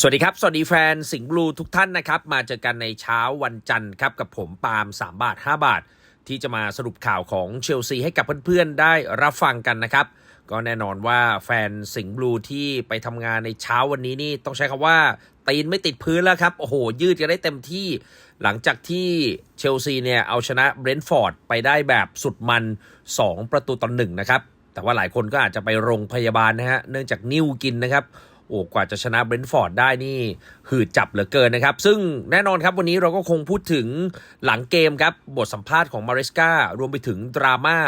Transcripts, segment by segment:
สวัสดีครับ สวัสดีแฟนสิงห์บลูทุกท่านนะครับ มาเจอกันในเช้าวันจันทร์ครับ กับผมปาล์ม3 บาท 5 บาท ที่จะมาสรุปข่าวของเชลซีให้กับเพื่อนๆ ได้รับฟังกันนะครับ ก็แน่นอนว่าแฟนสิงห์บลูที่ไปทำงานในเช้าวันนี้นี่ต้องใช้คำว่า ตีนไม่ติดพื้นแล้วครับ โอ้โห ยืดกันได้เต็มที่ หลังจากที่เชลซีเนี่ยเอาชนะเบรนท์ฟอร์ดไปได้แบบสุดมัน 2 ประตูต่อหนึ่งนะครับแต่ว่าหลายคนก็อาจจะไปโรงพยาบาลนะฮะเนื่องจากนิ้วกินนะครับ โอ้กว่าจะชนะเบรนท์ฟอร์ดได้นี่หืดจับเหลือเกินนะครับ ซึ่งแน่นอนครับวันนี้เราก็คงพูดถึงหลังเกมครับ บทสัมภาษณ์ของมาริสการวมไปถึงดราม่า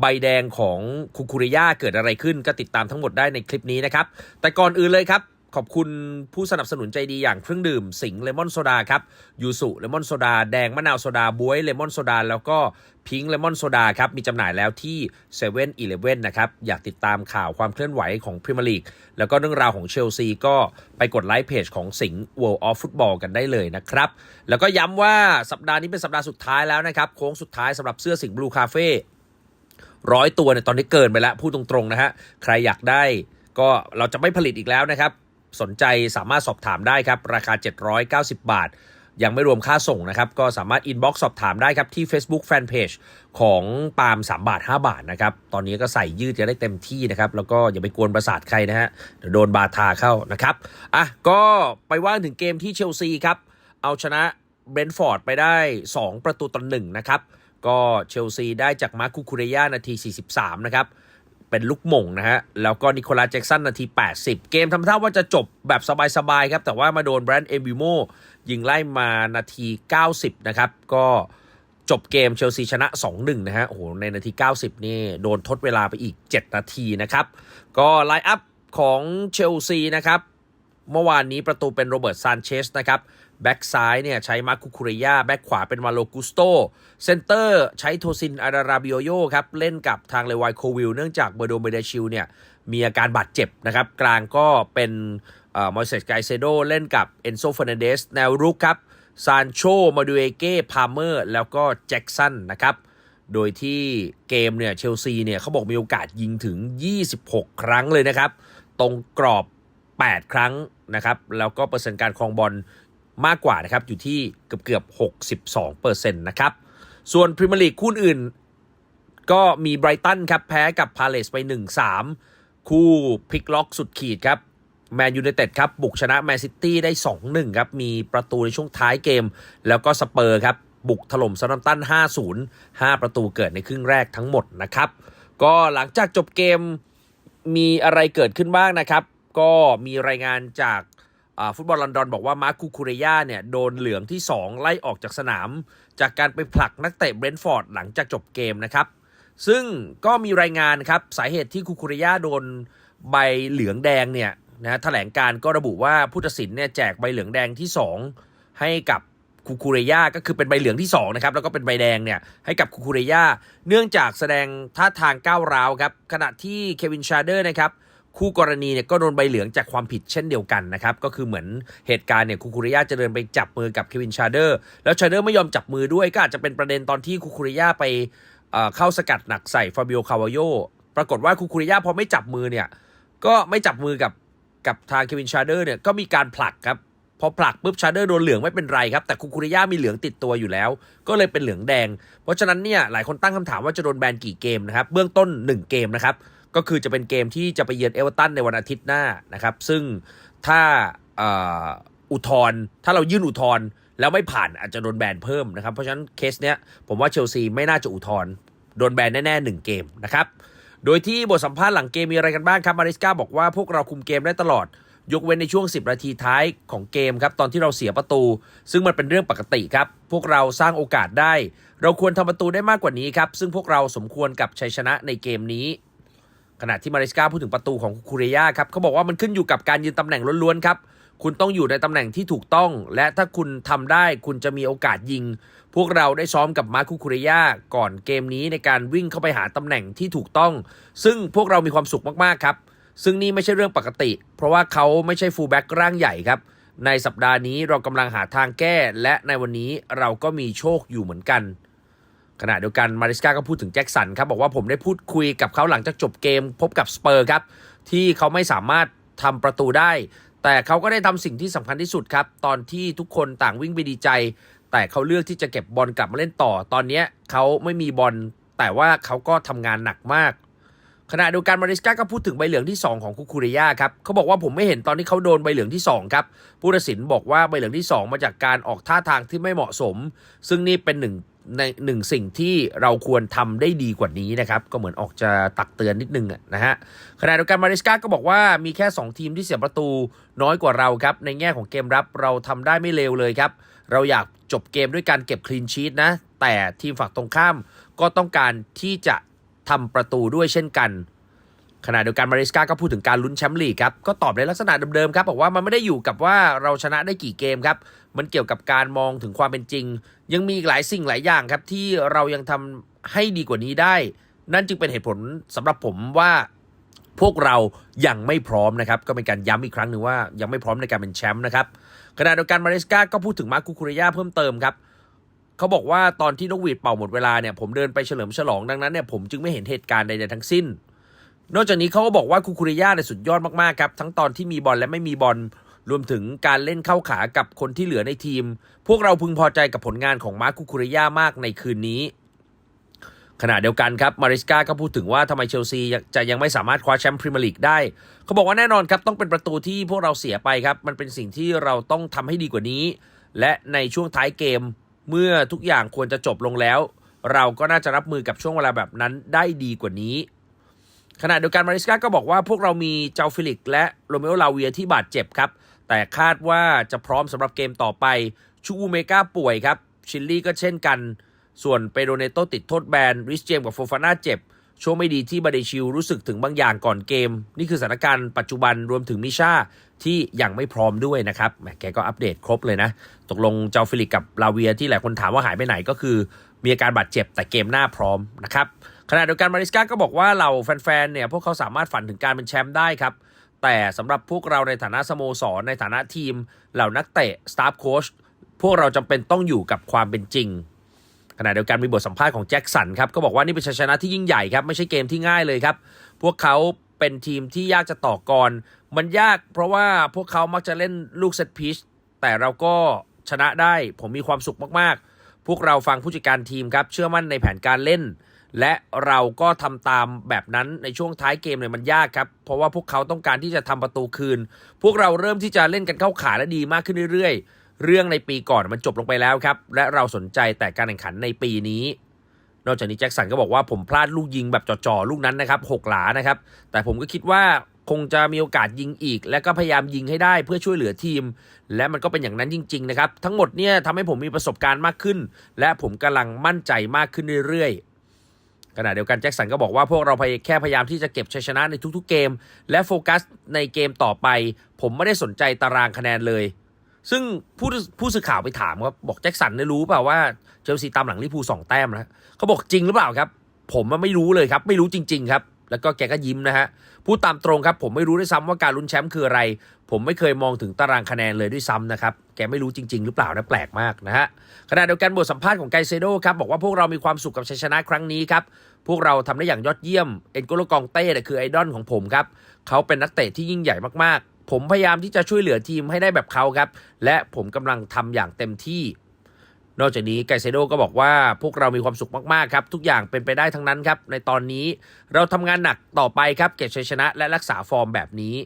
ใบแดงของคุคุริยาเกิดอะไรขึ้นก็ติดตามทั้งหมดได้ในคลิปนี้นะครับ แต่ก่อนอื่นเลยครับ ขอบคุณผู้สนับสนุนใจดีอย่างเครื่องดื่มสิงเลมอนโซดาครับยูสุเลมอนโซดาแดงมะนาวโซดาบวยเลมอนโซดาแล้วก็พิงค์เลมอนโซดาครับมีจำหน่ายแล้วที่7 e เ e ่ e อนะครับ อยากติดตามข่าวความเคลื่อนไหวของพรีเมียร์ลีกแล้วก็เรื่องราวของเชลซีก็ไปกดไลค์เพจของสิงห์ World of Football กันได้เลยนะครับ แล้วก็ย้ำว่าสัปดาห์นี้เป็นสัปดาห์สุดท้ายแล้วนะครับ โค้งสุดท้ายสำหรับเสื้อสิงห์บลูคาเฟ่ร้อยตัวเนี่ยตอนนี้เกินไปแล้วพูดตรงๆนะฮะใครอยากได้ก็เราจะไม่ผลิตอีกแล้วนะครับ สนใจสามารถสอบถามได้ครับ ราคา 790 บาท ยังไม่รวมค่าส่งนะครับ ก็สามารถอินบ็อกซ์สอบถามได้ครับ ที่ Facebook Fanpage ของปาล์ม3 บาท 5 บาทนะครับ ตอนนี้ก็ใส่ยืดจะได้เต็มที่นะครับ แล้วก็อย่าไปกวนประสาทใครนะฮะเดี๋ยวโดนบาทาเข้านะครับอะก็ไปว่างถึงเกมที่เชลซีครับเอาชนะเบรนท์ฟอร์ดไปได้ 2 ประตูต่อหนึ่งนะครับก็เชลซีได้จากมาร์คูคูเรยานาที 43 นะครับ เป็นลูกมงนะฮะ แล้วก็นิโคลัสแจ็กสันนาที 80 เกมทำท่าว่าจะจบแบบสบายๆครับ แต่ว่ามาโดนแบรนด์เอมิโมยิงไล่มานาที 90 นะครับ ก็จบเกมเชลซีชนะ 2-1 นะฮะ โอ้โห ในนาที 90 นี่โดนทดเวลาไปอีก 7 นาทีนะครับ ก็ไลน์อัพของเชลซีนะครับ เมื่อวานนี้ประตูเป็นโรเบิร์ตซานเชสนะครับ แบ็กซ้ายเนี่ยใช้มาคุคุเรยาแบ็กขวาเป็นมาโลกุสโตเซนเตอร์ใช้โทซินอาราราบิโอโยครับ เล่นกับทางเลวายโควิลเนื่องจากเบอร์โดเบเดชิลเนี่ยมีอาการบาดเจ็บนะครับ กลางก็เป็นมอยเซสไกเซโดเล่นกับเอนโซเฟอร์นันเดสแนวรุกครับซานโชมาดูเอเก้พาเมอร์แล้วก็แจ็กสันนะครับ โดยที่เกมเนี่ยเชลซีเนี่ยเขาบอกมีโอกาสยิงถึง 26 ครั้งเลยนะครับ ตรงกรอบ 8 ครั้งนะครับ แล้วก็เปอร์เซ็นต์การครองบอล มากกว่านะครับอยู่ที่เกือบเกือบ62เปอร์เซ็นต์นะครับส่วนพรีเมียร์ลีกคู่อื่น ก็มีไบรตันครับแพ้กับพาเลสไป 1-3 คู่พลิกล็อกสุดขีดครับแมนยูไนเต็ดครับบุกชนะแมนซิตี้ได้ 2-1 ครับ มีประตูในช่วงท้ายเกม แล้วก็สเปอร์ครับ บุกถล่มซาร์ตัมตัน 5-0 5 ประตูเกิดในครึ่งแรกทั้งหมดนะครับ ก็หลังจากจบเกมมีอะไรเกิดขึ้นบ้างนะครับ ก็มีรายงานจาก ฟุตบอลลอนดอนบอกว่ามาร์คูคูเรยาเนี่ยโดนเหลืองที่ 2 ไล่ออกจากสนาม จากการไปผลักนักเตะเบรนท์ฟอร์ดหลังจากจบเกมนะครับ ซึ่งก็มีรายงานครับสาเหตุที่คูคูเรยาโดนใบเหลืองแดงเนี่ยนะแถลงการก็ระบุว่าผู้ตัดสินเนี่ยแจกใบเหลืองแดงที่ 2 ให้กับคูคูเรยาก็คือเป็นใบเหลืองที่2นะครับแล้วก็เป็นใบแดงเนี่ยให้กับคูคูเรยาเนื่องจากแสดงท่าทางก้าวร้าวครับขณะที่เควินชาเดอร์นะครับ คู่กรณีเนี่ยก็โดนใบเหลืองจากความผิดเช่นเดียวกันนะครับก็คือเหมือนเหตุการณ์เนี่ยคูคูริยาจะเดินไปจับมือกับเควินชาเดอร์แล้วชาเดอร์ไม่ยอมจับมือด้วยก็อาจจะเป็นประเด็นตอนที่คูคูริยาไปเข้าสกัดหนักใส่ฟาบิโอคาวาโยปรากฏว่าคูคูริยาพอไม่จับมือเนี่ยก็ไม่จับมือกับกับทางเควินชาเดอร์เนี่ยก็มีการผลักครับพอผลักปุ๊บชาเดอร์โดนเหลืองไม่เป็นไรครับ แต่คูคูริยามีเหลืองติดตัวอยู่แล้ว ก็เลยเป็นเหลืองแดง เพราะฉะนั้นเนี่ยหลายคนตั้งคำถามว่าจะโดนแบนกี่เกมนะครับ เบื้องต้น 1 เกมนะครับ ก็คือจะเป็นเกมที่จะไปเยือนเอเวอร์ตันในวันอาทิตย์หน้านะครับ ซึ่งถ้าอุทธรถ้าเรายื่นอุทธรแล้วไม่ผ่านอาจจะโดนแบนเพิ่มนะครับ เพราะฉะนั้นเคสเนี้ยผมว่าเชลซีไม่น่าจะอุทธรโดนแบนแน่ๆหนึ่งเกมนะครับโดยที่บทสัมภาษณ์หลังเกมมีอะไรกันบ้างครับมาริสกาบอกว่าพวกเราคุมเกมได้ตลอด ยกเว้นในช่วง 10 นาทีท้ายของเกมครับ ตอนที่เราเสียประตู ซึ่งมันเป็นเรื่องปกติครับ พวกเราสร้างโอกาสได้ เราควรทำประตูได้มากกว่านี้ครับ ซึ่งพวกเราสมควรกับชัยชนะในเกมนี้ ขณะที่มาริสกาพูดถึงประตูของคูเรียครับเขาบอกว่ามันขึ้นอยู่กับการยืนตำแหน่งล้วนๆครับ คุณต้องอยู่ในตำแหน่งที่ถูกต้อง และถ้าคุณทำได้คุณจะมีโอกาสยิง พวกเราได้ซ้อมกับมาร์คูคูเรยาก่อนเกมนี้ในการวิ่งเข้าไปหาตำแหน่งที่ถูกต้อง ซึ่งพวกเรามีความสุขมากๆครับซึ่งนี่ไม่ใช่เรื่องปกติ เพราะว่าเขาไม่ใช่ฟูลแบ็กร่างใหญ่ครับ ในสัปดาห์นี้เรากำลังหาทางแก้ และในวันนี้เราก็มีโชคอยู่เหมือนกัน ขณะเดียวกันมาริสกาก็พูดถึงแจ็คสันครับบอกว่าผมได้พูดคุยกับเขาหลังจากจบเกมพบกับสเปอร์ครับที่เขาไม่สามารถทำประตูได้ แต่เขาก็ได้ทำสิ่งที่สำคัญที่สุดครับ ตอนที่ทุกคนต่างวิ่งไปดีใจ แต่เขาเลือกที่จะเก็บบอลกลับมาเล่นต่อ ตอนนี้เขาไม่มีบอลแต่ว่าเขาก็ทำงานหนักมากขณะเดียวกันมาริสกาก็พูดถึงใบเหลืองที่ 2 ของคุคูเรยาครับเขาบอกว่าผมไม่เห็นตอนที่เขาโดนใบเหลืองที่ 2 ครับผู้ตัดสินบอกว่าใบเหลืองที่ 2 มาจากการออกท่าทางที่ไม่เหมาะสม ซึ่งนี่เป็นหนึ่ง ในหนึ่งสิ่งที่เราควรทำได้ดีกว่านี้นะครับ ก็เหมือนออกจะตักเตือนนิดนึงนะฮะขณะเดียวกันมาริสกาก็บอกว่ามีแค่ 2 ทีมที่เสียประตูน้อยกว่าเราครับ ในแง่ของเกมรับเราทำได้ไม่เลวเลยครับ เราอยากจบเกมด้วยการเก็บคลีนชีตนะ แต่ทีมฝั่งตรงข้ามก็ต้องการที่จะทำประตูด้วยเช่นกันขณะเดียวกันมาริสกาก็พูดถึงการลุ้นแชมป์ลีกครับ ก็ตอบในลักษณะเดิมๆครับ บอกว่ามันไม่ได้อยู่กับว่าเราชนะได้กี่เกมครับ มันเกี่ยวกับการมองถึงความเป็นจริง ยังมีหลายสิ่งหลายอย่างครับที่เรายังทำให้ดีกว่านี้ได้ นั่นจึงเป็นเหตุผลสำหรับผมว่าพวกเรายังไม่พร้อมนะครับ ก็เป็นการย้ำอีกครั้งหนึ่งว่ายังไม่พร้อมในการเป็นแชมป์นะครับขณะเดียวกันมาริสกาก็พูดถึงมาคุคุริยาเพิ่มเติมครับเขาบอกว่าตอนที่นกหวีดเป่าหมดเวลาเนี่ยผมเดินไปเฉลิมฉลองดังนั้นเนี่ยผมจึงไม่เห็นเหตุการณ์ใดๆทั้งสิ้น นอกจากนี้เขาก็บอกว่าคูคูริยาเนี่ยสุดยอดมากๆครับทั้งตอนที่มีบอลและไม่มีบอล รวมถึงการเล่นเข้าขากับคนที่เหลือในทีม พวกเราพึงพอใจกับผลงานของมาร์คคูคูริยามากในคืนนี้ ขณะเดียวกันครับมาริสกาก็พูดถึงว่าทำไมเชลซีจะยังไม่สามารถคว้าแชมป์พรีเมียร์ลีกได้ เขาบอกว่าแน่นอนครับต้องเป็นประตูที่พวกเราเสียไปครับ มันเป็นสิ่งที่เราต้องทำให้ดีกว่านี้ และในช่วงท้ายเกมเมื่อทุกอย่างควรจะจบลงแล้ว เราก็น่าจะรับมือกับช่วงเวลาแบบนั้นได้ดีกว่านี้ขณะเดียวกันมาริสกาก็บอกว่าพวกเรามีเจ้าฟิลิกและโรเมโอลาเวียที่บาดเจ็บครับ แต่คาดว่าจะพร้อมสำหรับเกมต่อไป ชูอูเมกาป่วยครับ ชิลลี่ก็เช่นกัน ส่วนเปโดเนโตติดโทษแบน ริสเจมกับโฟฟาน่าเจ็บ ช่วงไม่ดีที่บาเดชิลรู้สึกถึงบางอย่างก่อนเกม นี่คือสถานการณ์ปัจจุบันรวมถึงมิชาที่ยังไม่พร้อมด้วยนะครับแหมแกก็อัปเดตครบเลยนะ ตกลงเจ้าฟิลิกกับลาเวียที่หลายคนถามว่าหายไปไหนก็คือ มีอาการบาดเจ็บแต่เกมหน้าพร้อมนะครับขณะเดียวกันมาริสกาก็บอกว่าเราแฟนๆเนี่ยพวกเขาสามารถฝันถึงการเป็นแชมป์ได้ครับ แต่สำหรับพวกเราในฐานะสโมสร ในฐานะทีม เหล่านักเตะสตาฟโค้ชพวกเราจำเป็นต้องอยู่กับความเป็นจริงขณะเดียวกันมีบทสัมภาษณ์ของแจ็คสันครับก็บอกว่านี่เป็นชัยชนะที่ยิ่งใหญ่ครับไม่ใช่เกมที่ง่ายเลยครับ พวกเขาเป็นทีมที่ยากจะต่อกร มันยากเพราะว่าพวกเขามักจะเล่นลูกเซตพีชแต่เราก็ชนะได้ผมมีความสุขมากๆ พวกเราฟังผู้จัดการทีมครับ เชื่อมั่นในแผนการเล่น และเราก็ทำตามแบบนั้นในช่วงท้ายเกมเนี่ยมันยากครับ เพราะว่าพวกเขาต้องการที่จะทำประตูคืน พวกเราเริ่มที่จะเล่นกันเข้าขาและดีมากขึ้นเรื่อยๆ เรื่องในปีก่อนมันจบลงไปแล้วครับ และเราสนใจแต่การแข่งขันในปีนี้ นอกจากนี้แจ็คสันก็บอกว่าผมพลาดลูกยิงแบบจ่อๆลูกนั้นนะครับหกหลานะครับ แต่ผมก็คิดว่าคงจะมีโอกาสยิงอีก และก็พยายามยิงให้ได้เพื่อช่วยเหลือทีม และมันก็เป็นอย่างนั้นจริง ๆ นะครับ ทั้งหมดเนี่ยทำให้ผมมีประสบการณ์มากขึ้น และผมกำลังมั่นใจมากขึ้นเรื่อยๆ ขณะเดียวกันแจ็คสันก็บอกว่าพวกเราแค่พยายามที่จะเก็บชัยชนะในทุกๆเกม และโฟกัสในเกมต่อไป ผมไม่ได้สนใจตารางคะแนนเลย ซึ่งผู้ผู้สื่อข่าวไปถามครับบอกแจ็คสันได้รู้เปล่าว่าเชลซีตามหลังลิเวอร์พูสองแต้มนะเขาบอกจริงหรือเปล่าครับ ผมไม่รู้เลยครับ ไม่รู้จริง ๆ ครับ แล้วก็แกก็ยิ้มนะฮะ พูดตามตรงครับผมไม่รู้ด้วยซ้ำว่าการลุ้นแชมป์คืออะไร ผมไม่เคยมองถึงตารางคะแนนเลยด้วยซ้ำนะครับ แกไม่รู้จริง ๆ หรือเปล่านะแปลกมากนะฮะขณะเดียวกันบทสัมภาษณ์ของไกเซโดครับบอกว่าพวกเรามีความสุขกับชัยชนะครั้งนี้ครับพวกเราทำได้อย่างยอดเยี่ยม เอ็นโกโลกองเต้คือไอดอลของผมครับเขาเป็นนักเตะที่ยิ่งใหญ่มากๆ ผมพยายามที่จะช่วยเหลือทีมให้ได้แบบเขาครับ และผมกำลังทำอย่างเต็มที่ นอกจากนี้ไกเซโดก็บอกว่าพวกเรามีความสุขมากๆครับทุกอย่างเป็นไปได้ทั้งนั้นครับในตอนนี้เราทำงานหนักต่อไปครับเก็บชัยชนะและรักษาฟอร์มแบบนี้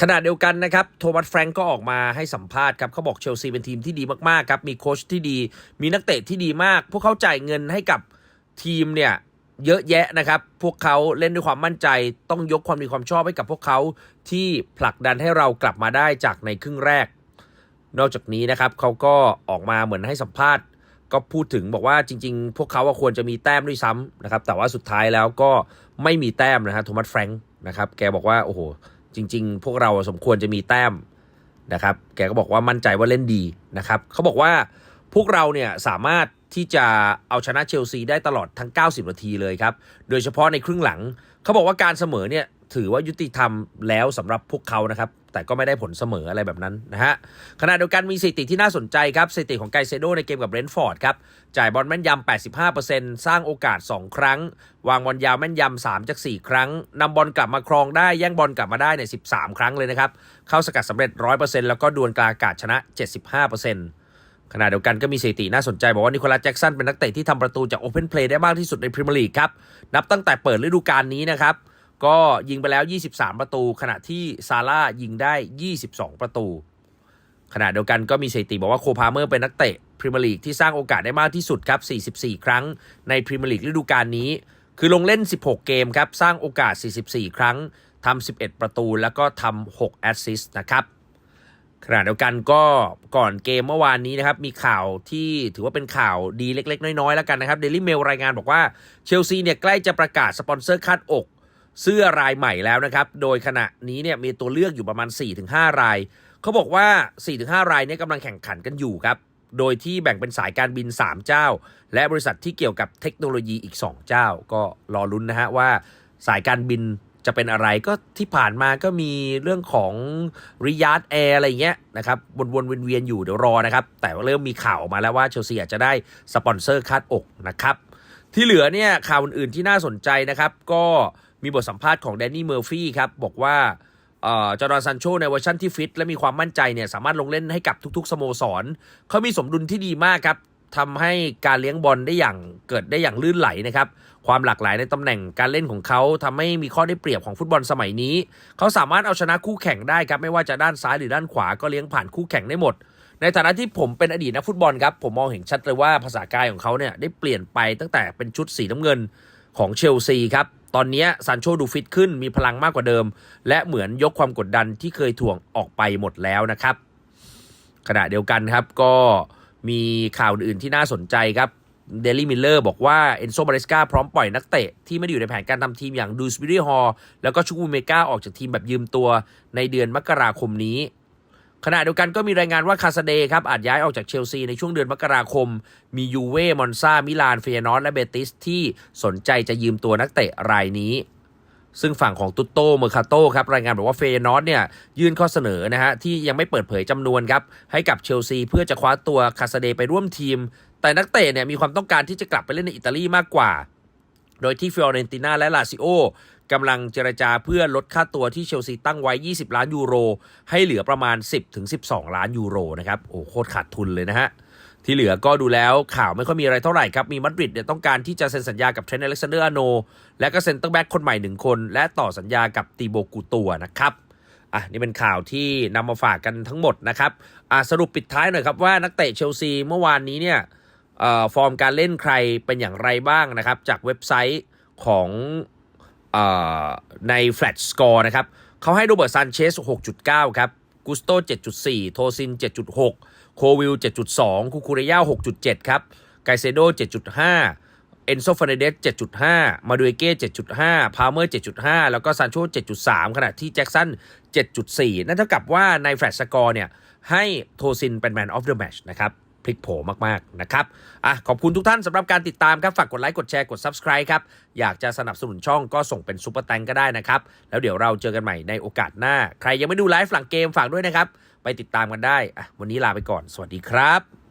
ขณะเดียวกันนะครับโทมัสแฟรงก์ก็ออกมาให้สัมภาษณ์ครับเขาบอกเชลซีเป็นทีมที่ดีมากๆครับมีโค้ชที่ดี มีนักเตะที่ดีมาก พวกเขาจ่ายเงินให้กับทีมเนี่ยเยอะแยะนะครับ พวกเขาเล่นด้วยความมั่นใจต้องยกความดีความชอบให้กับพวกเขาที่ผลักดันให้เรากลับมาได้จากในครึ่งแรก นอกจากนี้นะครับเขาก็ออกมาเหมือนให้สัมภาษณ์ ก็พูดถึงบอกว่าจริง ๆ พวกเขาาควรจะมีแต้มด้วยซ้ำนะครับ แต่ว่าสุดท้ายแล้วก็ไม่มีแต้มนะฮะโทมัสแฟรงค์นะครับแกบอกว่าโอ้โหจริง ๆ พวกเราสมควรจะมีแต้มนะครับ แกก็บอกว่ามั่นใจว่าเล่นดีนะครับเขาบอกว่าพวกเราเนี่ยสามารถที่จะเอาชนะเชลซีได้ตลอดทั้ง 90 นาทีเลยครับ โดยเฉพาะในครึ่งหลัง เขาบอกว่าการเสมอเนี่ย ถือว่ายุติธรรมแล้วสำหรับพวกเขานะครับ แต่ก็ไม่ได้ผลเสมออะไรแบบนั้นนะฮะขณะเดียวกันมีสถิติที่น่าสนใจครับสถิติของไกเซโดในเกมกับเรนฟอร์ดครับจ่ายบอลแม่นยำ 85%สร้างโอกาส 2 ครั้ง วางบอลยาวแม่นยำ 3 จาก 4 ครั้งนำบอลกลับมาครองได้แย่งบอลกลับมาได้เนี่ย13 ครั้งเลยนะครับ เข้าสกัดสำเร็จ 100%แล้วก็ดวลกลางอากาศชนะ 75%ขณะเดียวกันก็มีสถิติน่าสนใจ บอกว่านิโคลัสแจ็กสันเป็นนักเตะที่ทำประตูจากโอเพนเพลย์ได้มากที่สุดในพรีเมียร์ลีกครับนับตั้งแต่เปิดฤดูกาลนี้นะครับ ก็ยิงไปแล้ว 23 ประตู ขณะที่ซาร่ายิงได้ 22 ประตู ขณะเดียวกันก็มีสถิติบอกว่าโคพาเมอร์เป็นนักเตะพรีเมียร์ลีกที่สร้างโอกาสได้มากที่สุดครับ 44 ครั้งในพรีเมียร์ลีกฤดูกาลนี้ คือลงเล่น 16 เกมครับ สร้างโอกาส 44 ครั้งทำ11 ประตู แล้วก็ทำ6แอสซิสต์นะครับขณะเดียวกันก็ก่อนเกมเมื่อวานนี้นะครับ มีข่าวที่ถือว่าเป็นข่าวดีเล็ก ๆ น้อย ๆ แล้วกันนะครับเดลิเมลรายงานบอกว่าเชลซีเนี่ยใกล้จะประกาศสปอนเซอร์คาดอก เสื้อรายใหม่แล้วนะครับ โดยขณะนี้เนี่ยมีตัวเลือกอยู่ประมาณ 4-5 ราย เขาบอกว่า 4-5 รายเนี่ยกำลังแข่งขันกันอยู่ครับ โดยที่แบ่งเป็นสายการบิน 3 เจ้า และบริษัทที่เกี่ยวกับเทคโนโลยีอีก 2 เจ้า ก็รอลุ้นนะฮะว่าสายการบินจะเป็นอะไรก็ที่ผ่านมาก็มีเรื่องของริยาดแอร์อะไรเงี้ยนะครับวนๆเวียนๆอยู่เดี๋ยวรอนะครับ แต่เริ่มมีข่าวออกมาแล้วว่าเชลซีอาจจะได้สปอนเซอร์คาดอกนะครับ ที่เหลือเนี่ยข่าวอื่นๆที่น่าสนใจนะครับ ก็ มีบทสัมภาษณ์ของแดนนี่เมอร์ฟี่ครับ บอกว่าจอร์แดนซันโชในเวอร์ชันที่ฟิตและมีความมั่นใจเนี่ยสามารถลงเล่นให้กับทุกๆสโมสร เขามีสมดุลที่ดีมากครับทำให้การเลี้ยงบอลได้อย่างเกิดได้อย่างลื่นไหลนะครับ ความหลากหลายในตำแหน่งการเล่นของเขาทำให้มีข้อได้เปรียบของฟุตบอลสมัยนี้ เขาสามารถเอาชนะคู่แข่งได้ครับไม่ว่าจะด้านซ้ายหรือด้านขวาก็เลี้ยงผ่านคู่แข่งได้หมด ในฐานะที่ผมเป็นอดีตนักฟุตบอลครับผมมองเห็นชัดเลยว่าภาษากายของเขาเนี่ยได้เปลี่ยนไปตั้งแต่เป็นชุดสีน้ำเงินของเชลซีครับ ตอนนี้ซานโชดูฟิตขึ้นมีพลังมากกว่าเดิม และเหมือนยกความกดดันที่เคยถ่วงออกไปหมดแล้วนะครับ ขณะเดียวกันครับก็มีข่าวอื่นที่น่าสนใจครับเดลี่มิลเลอร์บอกว่าเอนโซบาริสกาพร้อมปล่อยนักเตะ ที่ไม่ได้อยู่ในแผนการทำทีมอย่างดูสบิริฮอลแล้วก็ชูกูเมกาออกจากทีมแบบยืมตัวในเดือนมกราคมนี้ ขณะเดียวกันก็มีรายงานว่าคาสเดครับอาจย้ายออกจากเชลซีในช่วงเดือนมกราคม มียูเว่มอนซามิลานเฟียนอสและเบติสที่สนใจจะยืมตัวนักเตะรายนี้ซึ่งฝั่งของตุตโตเมอร์คาโตครับรายงานบอกว่าเฟยนอสเนี่ยยื่นข้อเสนอนะฮะที่ยังไม่เปิดเผยจำนวนครับให้กับเชลซีเพื่อจะคว้าตัวคาสเดไปร่วมทีม แต่นักเตะเนี่ยมีความต้องการที่จะกลับไปเล่นในอิตาลีมากกว่า โดยที่ฟิออเรนติน่าและลาซิโอกำลังเจรจาเพื่อลดค่าตัวที่เชลซีตั้งไว้ 20 ล้านยูโร ให้เหลือประมาณ 10-12 ล้านยูโรนะครับ โอ้โคตรขาดทุนเลยนะฮะ ที่เหลือก็ดูแล้วข่าวไม่ค่อยมีอะไรเท่าไหร่ครับ มีมาดริดเนี่ยต้องการที่จะเซ็นสัญญากับเทรนต์อเล็กซานเดอร์อาโน และก็เซ็นเตอร์แบ็กคนใหม่หนึ่งคน และต่อสัญญากับตีโบกูตัวนะครับอะนี่เป็นข่าวที่นำมาฝากกันทั้งหมดนะครับอะสรุปปิดท้ายหน่อยครับว่านักเตะเชลซีเมื่อวานนี้เนี่ย ฟอร์มการเล่นใครเป็นอย่างไรบ้างนะครับ จากเว็บไซต์ของอใน Flat Score นะครับเขาให้โรเบิร์ตซานเชส 6.9 ครับกุสโต7.4 โทซิน 7.6 โควิล 7.2 คูคูเรย่า6.7 ครับ ไกเซโด 7.5 เอนโซฟาเนเดส7.5 มาดูเอเก้ 7.5 พาเมอร์ 7.5 แล้วก็ซานโช7.3 ขณะที่แจ็คสัน 7.4 นั่นเท่ากับว่าในแฟลชสกอร์เนี่ย ให้โทซินเป็นแมนออฟเดอะแมชนะครับ พลิกโผมากๆนะครับอะขอบคุณทุกท่านสำหรับการติดตามครับ ฝากกดไลค์กดแชร์กด Subscribe ครับ อยากจะสนับสนุนช่องก็ส่งเป็นซุปเปอร์แตงก็ได้นะครับ แล้วเดี๋ยวเราเจอกันใหม่ในโอกาสหน้า ใครยังไม่ดูไลฟ์หลังเกมฝากด้วยนะครับ ไปติดตามกันได้อะวันนี้ลาไปก่อน สวัสดีครับ